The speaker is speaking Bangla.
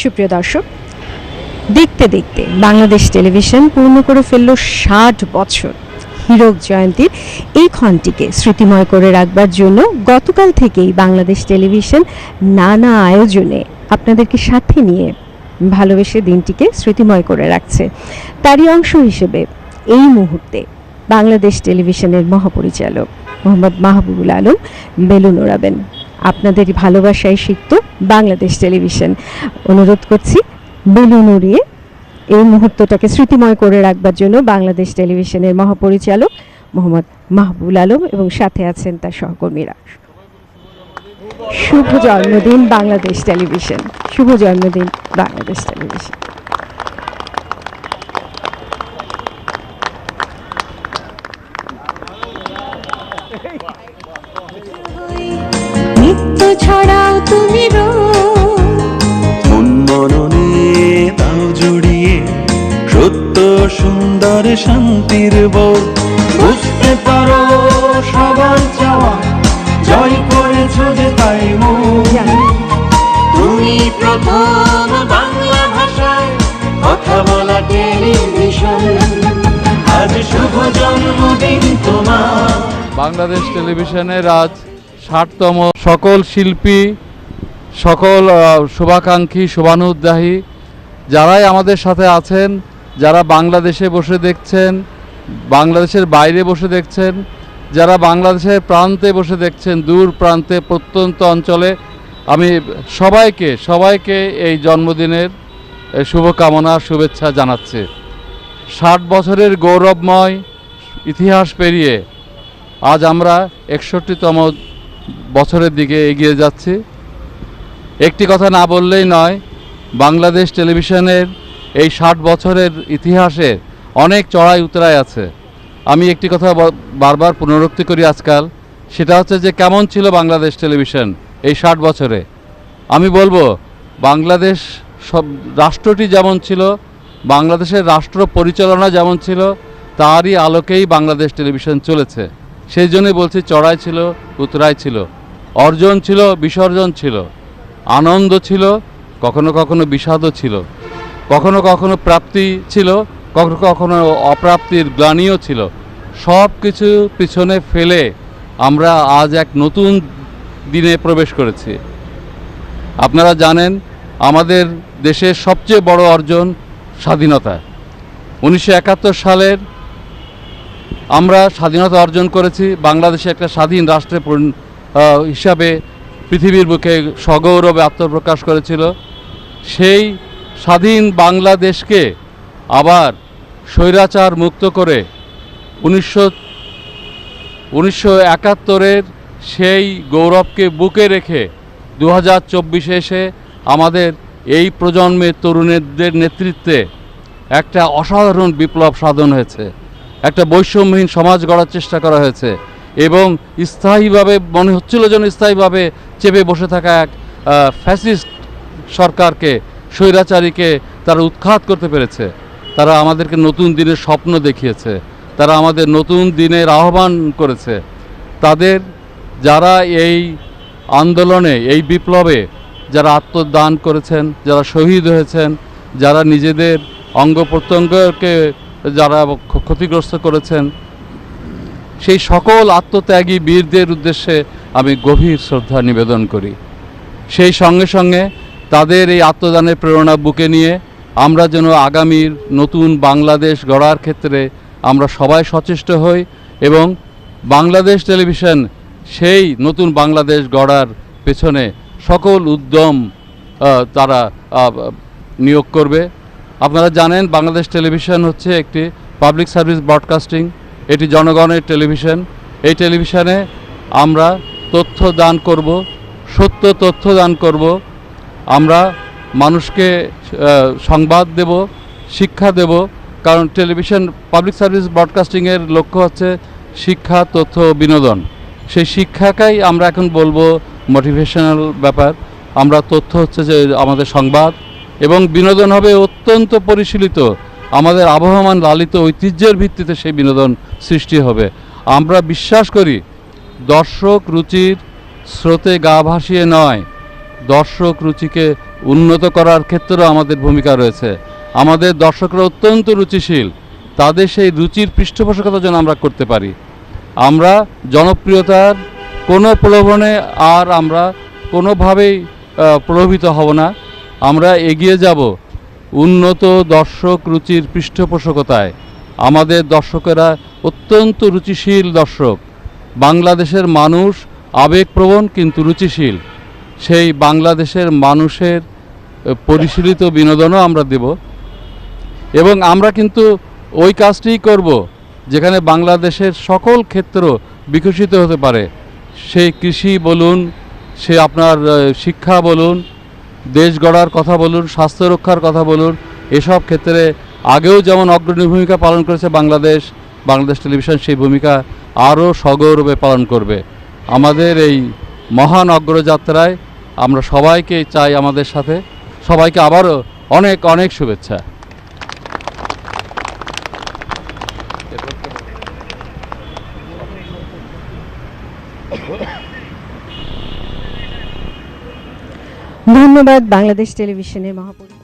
সুপ্রিয় দর্শক, দেখতে দেখতে বাংলাদেশ টেলিভিশন পূর্ণ করে ফেলল ষাট বছর। হীরক জয়ন্তীর এই ক্ষণটিকে স্মৃতিময় করে রাখবার জন্য গতকাল থেকেই বাংলাদেশ টেলিভিশন নানা আয়োজনে আপনাদেরকে সাথে নিয়ে ভালোবেসে দিনটিকে স্মৃতিময় করে রাখছে। তারই অংশ হিসেবে এই মুহূর্তে বাংলাদেশ টেলিভিশনের মহাপরিচালক মোহাম্মদ মাহবুবুল আলম বেলুন ওড়াবেন। আপনাদের ভালোবাসায় সিক্ত বাংলাদেশ টেলিভিশন। অনুরোধ করছি বেলুন উড়িয়ে এই মুহূর্তটাকে স্মৃতিময় করে রাখবার জন্য বাংলাদেশ টেলিভিশনের মহাপরিচালক মোহাম্মদ মাহবুল আলম এবং সাথে আছেন তার সহকর্মীরা। শুভ জন্মদিন বাংলাদেশ টেলিভিশন। শুভ জন্মদিন বাংলাদেশ টেলিভিশন। ছড়াও তুমি রোজ মন মননে দাও জুড়িয়ে সত্য সুন্দর শান্তির বোধ। বুঝতে পারো সবার চাওয়া জয় করেছ যে তাই তুমি প্রথম বাংলা ভাষায় কথা বলা টেলিভিশন। আজ শুভ জন্মদিন তোমার। বাংলাদেশ টেলিভিশনের আজ ষাটতম সকল শিল্পী, সকল শুভাকাঙ্ক্ষী শুভানুদ্দাহী যারাই আমাদের সাথে আছেন, যারা বাংলাদেশে বসে দেখছেন, বাংলাদেশের বাইরে বসে দেখছেন, যারা বাংলাদেশের প্রান্তে বসে দেখছেন, দূর প্রান্তে, প্রত্যন্ত অঞ্চলে, আমি সবাইকে সবাইকে এই জন্মদিনের শুভকামনা, শুভেচ্ছা জানাচ্ছি। ষাট বছরের গৌরবময় ইতিহাস পেরিয়ে আজ আমরা একষট্টিতম বছরের দিকে এগিয়ে যাচ্ছি। একটি কথা না বললেই নয়, বাংলাদেশ টেলিভিশনের এই ষাট বছরের ইতিহাসে অনেক চড়াই উতরাই আছে। আমি একটি কথা বারবার পুনরুক্তি করি আজকাল, সেটা হচ্ছে যে কেমন ছিল বাংলাদেশ টেলিভিশন এই ষাট বছরে। আমি বলব, বাংলাদেশ সব রাষ্ট্রটি যেমন ছিল, বাংলাদেশের রাষ্ট্র পরিচালনা যেমন ছিল, তারই আলোকেই বাংলাদেশ টেলিভিশন চলেছে। সেই জন্যই বলছি চড়াই ছিল, উতরাই ছিল। অর্জন ছিল, বিসর্জন ছিল। আনন্দ ছিল, কখনো কখনো বিষাদও ছিল। কখনো কখনো প্রাপ্তি ছিল, কখনো কখনো অপ্রাপ্তির গ্লানিও ছিল। সব কিছু পিছনে ফেলে আমরা আজ এক নতুন দিনে প্রবেশ করেছি। আপনারা জানেন, আমাদের দেশের সবচেয়ে বড় অর্জন স্বাধীনতা। উনিশশো একাত্তর সালের আমরা স্বাধীনতা অর্জন করেছি, বাংলাদেশে একটা স্বাধীন রাষ্ট্রে হিসাবে পৃথিবীর বুকে সগৌরবে আত্মপ্রকাশ করেছিল। সেই স্বাধীন বাংলাদেশকে আবার স্বৈরাচার মুক্ত করে উনিশশো উনিশশো একাত্তরের সেই গৌরবকে বুকে রেখে দু হাজার চব্বিশে এসে আমাদের এই প্রজন্মের তরুণদের নেতৃত্বে একটা অসাধারণ বিপ্লব সাধন হয়েছে। একটা বৈষম্যহীন সমাজ গড়ার চেষ্টা করা হয়েছে এবং স্থায়ীভাবে, মনে হচ্ছিল যেন স্থায়ীভাবে চেপে বসে থাকা এক ফ্যাসিস্ট সরকারকে, স্বৈরাচারীকে তারা উৎখাত করতে পেরেছে। তারা আমাদেরকে নতুন দিনের স্বপ্ন দেখিয়েছে। তারা আমাদের নতুন দিনের আহ্বান করেছে। তাদের যারা এই আন্দোলনে, এই বিপ্লবে যারা আত্মদান করেছেন, যারা শহীদ হয়েছেন, যারা নিজেদের অঙ্গ প্রত্যঙ্গকে যারা ক্ষতিগ্রস্ত করেছেন, সেই সকল আত্মত্যাগী বীরদের উদ্দেশ্যে আমি গভীর শ্রদ্ধা নিবেদন করি। সেই সঙ্গে সঙ্গে তাদের এই আত্মদানের প্রেরণা বুকে নিয়ে আমরা যেন আগামীর নতুন বাংলাদেশ গড়ার ক্ষেত্রে আমরা সবাই সচেষ্ট হই এবং বাংলাদেশ টেলিভিশন সেই নতুন বাংলাদেশ গড়ার পেছনে সকল উদ্যম তারা নিয়োগ করবে। আপনারা জানেন বাংলাদেশ টেলিভিশন হচ্ছে একটি পাবলিক সার্ভিস ব্রডকাস্টিং, এটি জনগণের টেলিভিশন। এই টেলিভিশনে আমরা তথ্য দান করব, সত্য তথ্য দান করব। আমরা মানুষকে সংবাদ দেব, শিক্ষা দেব, কারণ টেলিভিশন, পাবলিক সার্ভিস ব্রডকাস্টিংয়ের লক্ষ্য হচ্ছে শিক্ষা, তথ্য বিনোদন। সেই শিক্ষাকেই আমরা এখন বলব মোটিভেশনাল ব্যাপার। আমরা তথ্য হচ্ছে যে আমাদের সংবাদ এবং বিনোদন হবে অত্যন্ত পরিশীলিত। আমাদের আবহমান লালিত ঐতিহ্যের ভিত্তিতে সেই বিনোদন সৃষ্টি হবে। আমরা বিশ্বাস করি, দর্শক রুচির স্রোতে গা ভাসিয়ে নয়, দর্শক রুচিকে উন্নত করার ক্ষেত্রেও আমাদের ভূমিকা রয়েছে। আমাদের দর্শকরা অত্যন্ত রুচিশীল, তাদের সেই রুচির পৃষ্ঠপোষকতা যেন আমরা করতে পারি। আমরা জনপ্রিয়তার কোনো প্রলোভনে আর আমরা কোনোভাবেই প্রলোভিত হব না। আমরা এগিয়ে যাব উন্নত দর্শক রুচির পৃষ্ঠপোষকতায়। আমাদের দর্শকেরা অত্যন্ত রুচিশীল দর্শক। বাংলাদেশের মানুষ আবেগপ্রবণ কিন্তু রুচিশীল। সেই বাংলাদেশের মানুষের পরিশীলিত বিনোদনও আমরা দেব। এবং আমরা কিন্তু ওই কাজটিই করব যেখানে বাংলাদেশের সকল ক্ষেত্র বিকশিত হতে পারে। সেই কৃষি বলুন, সে আপনার শিক্ষা বলুন দেশ গড়ার কথা বলুন, স্বাস্থ্য রক্ষার কথা বলুন, এসব ক্ষেত্রে আগেও যেমন অগ্রণী ভূমিকা পালন করেছে বাংলাদেশ বাংলাদেশ টেলিভিশন সেই ভূমিকা আরও সগৌরবে পালন করবে। আমাদের এই মহান অগ্রযাত্রায় আমরা সবাইকে চাই আমাদের সাথে। সবাইকে আবারও অনেক অনেক শুভেচ্ছা। ধন্যবাদ বাংলাদেশ টেলিভিশনের মহাপরিচালক।